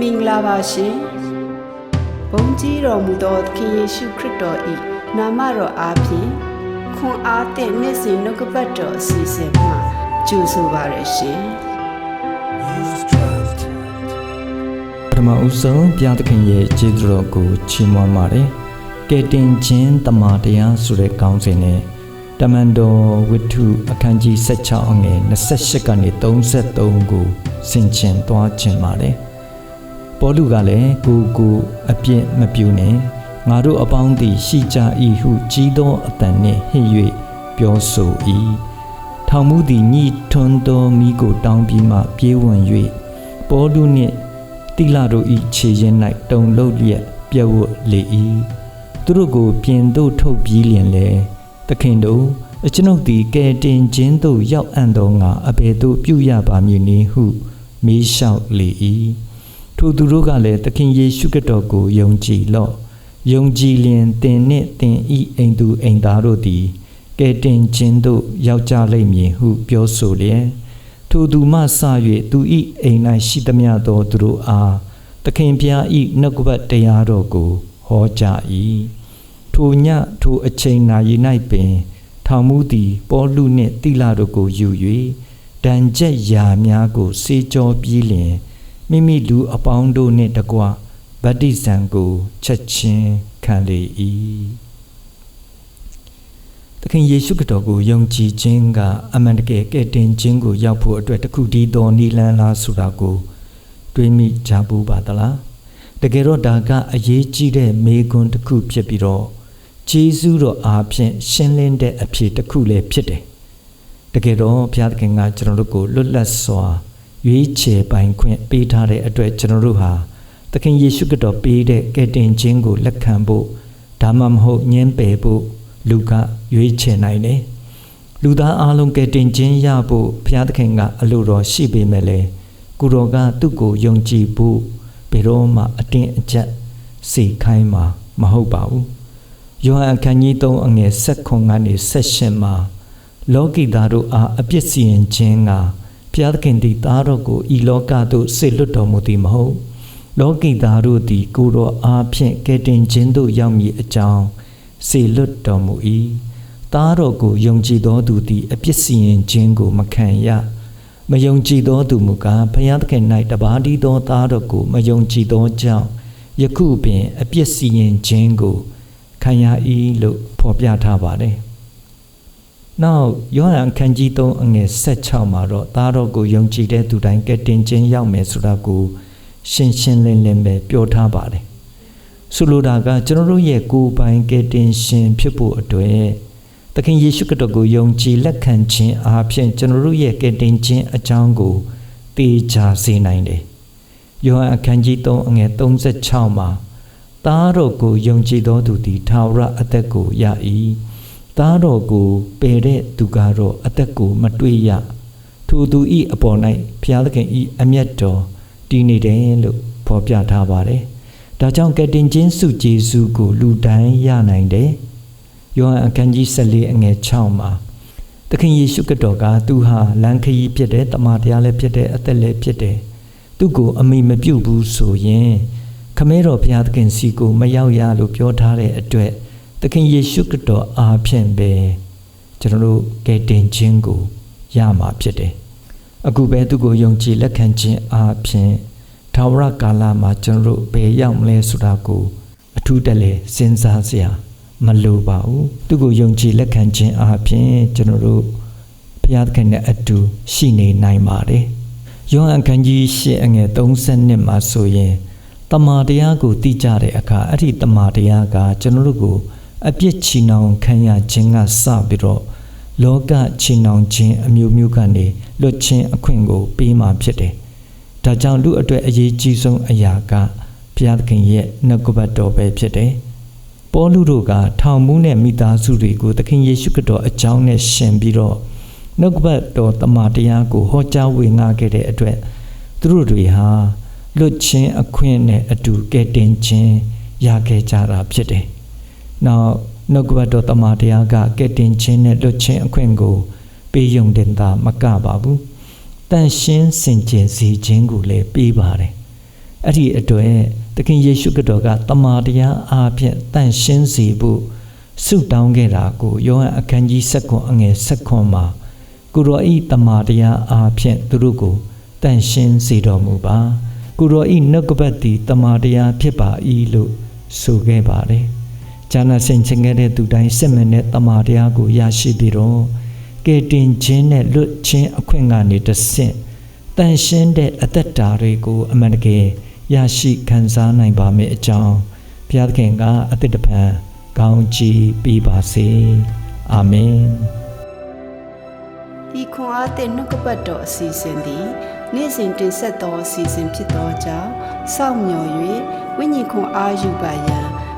မင်္ဂလာပါရှင်ဘုန်းကြီးတော်မူသောသခင်ယေရှုခရစ်တော်၏နာမတော်အားဖြင့်ခွန်အားသည့်နေ့စဉ်နှုတ်ကပတ်တော်အစီအစဉ်မှာကြိုဆိုပါရရှင်ပထမဦးဆုံးဘုရားသခင်ရဲ့ကျေးဇူးတော်ကိုချီးမွမ်းပါတယ်။ကယ်တင်ခြင်းတမန်တရားဆိုတဲ့ခေါင်းစဉ်နဲ့တမန်တော်ဝိထုအခန်းကြီး16အငယ်28ကနေ33ကိုဆင်ခြင်သွားခြင်းပါတယ်။ ပေါလုကလည်းကိုကိုအပြစ်မပြုနဲ့ငါတို့အပေါင်းသည်ရှိကြ၏ဟုကြီးသောအတန်နှင့်ဟစ်၍ပြောဆို၏။ထောင်မှုသည်ညှိထွန်းသောမိကိုတောင်းပြီးမှပြေးဝင်၍ပေါလုနှင့်တိလတို့ဤခြေရင်၌တုံလုတ်လျက်ပြတ်ဝတ်လေ၏သူတို့ကိုပြင်သို့ထုတ်ပြီးလျင်လေသခင်တို့အကျွန်ုပ်သည်ကဲတင်ခြင်းသို့ရောက်အံ့သောငါအဘယ်သို့ပြုရပါမည်နည်းဟုမေးလျှောက်လေ၏ ထိုသူတို့ကလည်းသခင်ယေရှုခရစ်တော်ကိုယုံကြည်လော့ယုံကြည်လျင်သင်နှင့်သင်ဤအိမ်သူအိမ်သားတို့သည်ကဲတင်ခြင်းသို့ရောက်ကြလိမ့်မည်ဟုပြောဆိုလျက်ထိုသူမှစ၍သူ၏အိမ်၌ရှိသမျှသောသူတို့အားသခင်ဖျား၏နှုတ်ကပတ်တရားတော်ကိုဟောကြား၏ထိုညထိုအချိန်နာရီ၌ပင် ထောင်မှုသည်ပေါလုနှင့်တိလတို့ကိုယူ၍တန်ကြက်ရာများကိုစေကြောပြီးလျင် မိမိလူအပေါင်းတို့နှင့်တကွဗတ္တိဇံကိုချက်ချင်းခံလေ၏သခင်ယေရှုခရစ်တော်ကိုယုံကြည်ခြင်းကအမှန်တကယ်ကယ်တင်ခြင်းကိုရောက်ဖို့အတွက်တခုတည်းသောနိလန်းလားဆိုတာကိုတွေးမိကြဘူးပါသလားတကယ်တော့ဒါကအရေးကြီးတဲ့မေခွန်းတစ်ခုဖြစ်ပြီးတော့ဂျေဇုတော်အားဖြင့်ရှင်းလင်းတဲ့အဖြစ်တစ်ခုလည်းဖြစ်တယ်တကယ်တော့ဘုရားသခင်ကကျွန်တော်တို့ကိုလွတ်လပ်စွာ ရွေးချယ်ပိုင်ခွင့်ပေးထားတဲ့အတွက်ကျွန်တော်တို့ဟာသခင်ယေရှုခရစ်တော်ပေးတဲ့ကယ်တင်ခြင်းကိုလက်ခံဖို့ဒါမှမဟုတ်ညှင်းပယ်ဖို့လူကရွေးချယ်နိုင်တယ်လူသားအလုံးကယ်တင်ခြင်းရဖို့ဘုရားသခင်ကအလိုတော်ရှိပေမဲ့လေကိုတော်ကသူ့ကိုယုံကြည်ဖို့ဘယ်တော့မှအတင်းအကျပ်စေခိုင်းမှာမဟုတ်ပါဘူးယောဟန်အခန်းကြီး3အငယ်7ကနေ7မှာလောကီသားတို့အားအပြစ်စီရင်ခြင်းက ဘုရားသခင်သည်သားတော်ကိုဤလောကသို့ဆေလွတ်တော်မူသည်မဟုတ်လောကီသားတို့သည်ကိုတော်အားဖြင့်ကယ်တင်ခြင်းသို့ရောက်မည်အကြောင်းစေလွတ်တော်မူ၏သားတော်ကိုယုံကြည်သောသူသည်အပြစ်စီရင်ခြင်းကိုမခံရမယုံကြည်သောသူမူကားဘုရားသခင်၌တပါးတည်းသောသားတော်ကိုမယုံကြည်သောကြောင့်ယခုပင်အပြစ်စီရင်ခြင်းကိုခံရ၏လို့ဖော်ပြထားပါတယ်။ နောက်ယောဟန်အခန်းကြီး3အငယ်16မှာတော့သားတော်ကိုယုံကြည်တဲ့သူတိုင်းကယ်တင်ခြင်းရောက်မယ်ဆိုတာကိုရှင်းရှင်းလင်းလင်းပဲပြောထားပါတယ်။ဆိုလိုတာကကျွန်တော်တို့ရဲ့ကိုယ်ပိုင်ကယ်တင်ရှင်ဖြစ်ဖို့အတွက်သခင်ယေရှုခရစ်တော်ကိုယုံကြည်လက်ခံခြင်းအားဖြင့်ကျွန်တော်တို့ရဲ့ကယ်တင်ခြင်းအကြောင်းကိုသိချစေနိုင်တယ်။ယောဟန်အခန်းကြီး3အငယ်36မှာသားတော်ကိုယုံကြည်သောသူသည်ထာဝရအသက်ကိုရ၏။ သားတော်ကိုပယ်တဲ့သူကတော့အသက်ကိုမတွေ့ရ။ထိုသူဤအပေါ်၌ဘုရားသခင်ဤအမျက်တော်တည်နေတယ်လို့ဖော်ပြထားပါတယ်။ဒါကြောင့်ကယ်တင်ခြင်းစုဂျေစုကိုလူတိုင်းရနိုင်တယ်။ယောဟန်အခန်းကြီး14အငယ်6မှာသခင်ယေရှုခရစ်တော်ကသူဟာလမ်းခရီးဖြစ်တဲ့တမန်တရားလည်းဖြစ်တဲ့အသက်လည်းဖြစ်တယ်။သူ့ကိုအမိမပြုတ်ဘူးဆိုရင်ခမဲတော်ဘုရားသခင်စီကိုမရောက်ရလို့ပြောထားတဲ့အတွက် သခင်ယေရှုခရစ်တော်အားဖြင့်ပဲကျွန်တော်တို့ကယ်တင်ခြင်းကိုရမှာဖြစ်တယ်။အခုပဲသူကိုယုံကြည်လက်ခံခြင်းအားဖြင့်ထာဝရကာလမှာကျွန်တော်တို့ဘယ်ရောက်မလဲဆိုတာကိုအထူးတက်လေစဉ်းစားစရာမလိုပါဘူးသူကိုယုံကြည်လက်ခံခြင်းအားဖြင့်ကျွန်တော်တို့ဘုရားသခင်နဲ့အတူရှိနေနိုင်ပါတယ်ယောဟန်ခန်းကြီး၈အငယ်32မှာဆိုရင်တမာတရားကိုသိကြတဲ့အခါအဲ့ဒီတမာတရားကကျွန်တော်တို့ကို အပြစ်ချီနှောင်ခံရခြင်းကစပြီးတော့လောကချီနှောင်ခြင်းအမျိုးမျိုးကနေလွတ်ခြင်းအခွင့်ကိုပေးမှဖြစ်တယ်ဒါကြောင့်လူအတွက်အရေးကြီးဆုံးအရာကဘုရားသခင်ရဲ့နှုတ်ကပတ်တော်ပဲဖြစ်တယ်ပေါလုတို့ကထောင်မှုနဲ့မိသားစုတွေကိုသခင်ယေရှုခရစ်တော်အကြောင်းနဲ့ရှင်ပြီးတော့နှုတ်ကပတ်တော်တမန်တရားကိုဟောကြားဝေငှခဲ့တဲ့အတွက်သူတို့တွေဟာလွတ်ချင်းအခွင့်နဲ့အတူကဲတင်ခြင်းရခဲ့ကြတာဖြစ်တယ်။ နောက်နှုတ်ကပတ်တော်တမန်တရားကကဲတင်ခြင်းနဲ့လွတ်ချင်းအခွင့်ကို ပေးယုံတင်တာမကပါဘူး။တန်ရှင်းစင်ကြယ်စေခြင်းကိုလည်းပေးပါတယ်။အဲ့ဒီအတွက်သခင်ယေရှုခရစ်တော်ကတမာတရားအားဖြင့်တန့်ရှင်းစေဖို့ဆုတောင်းခဲ့တာကိုယောဟန်အခန်းကြီး7အငယ်7မှာကိုရောဤတမာတရားအားဖြင့်သူတို့ကိုတန့်ရှင်းစေတော်မူပါကိုရောဤနှုတ်ကပတ်သည်တမာတရားဖြစ်ပါ၏လို့ဆိုခဲ့ပါတယ်။ ဂျာနာဆင်ချင်ခဲ့တဲ့သူတိုင်းစစ်မှန်တဲ့တမာတရားကိုရရှိပြီးတော့ကဲတင်ခြင်းနဲ့လွတ်ခြင်းအခွင့်ကနေတဆင့်တန်ရှင်းတဲ့အသက်တာတွေကိုအမှန်တကယ်ရရှိခံစားနိုင်ပါမယ့်အကြောင်းဘုရားသခင်ကအသက်တပံကောင်းချီးပေးပါစေအာမင်ဤခွန်အားသည့်နှုတ်ကပတ်တော်အစီအစဉ်သည်နေ့စဉ်တင်ဆက်သောအစီအစဉ်ဖြစ်သောကြောင့်စောင့်မျှော်၍ဝိညာဉ်ခွန်အားယူပါရန်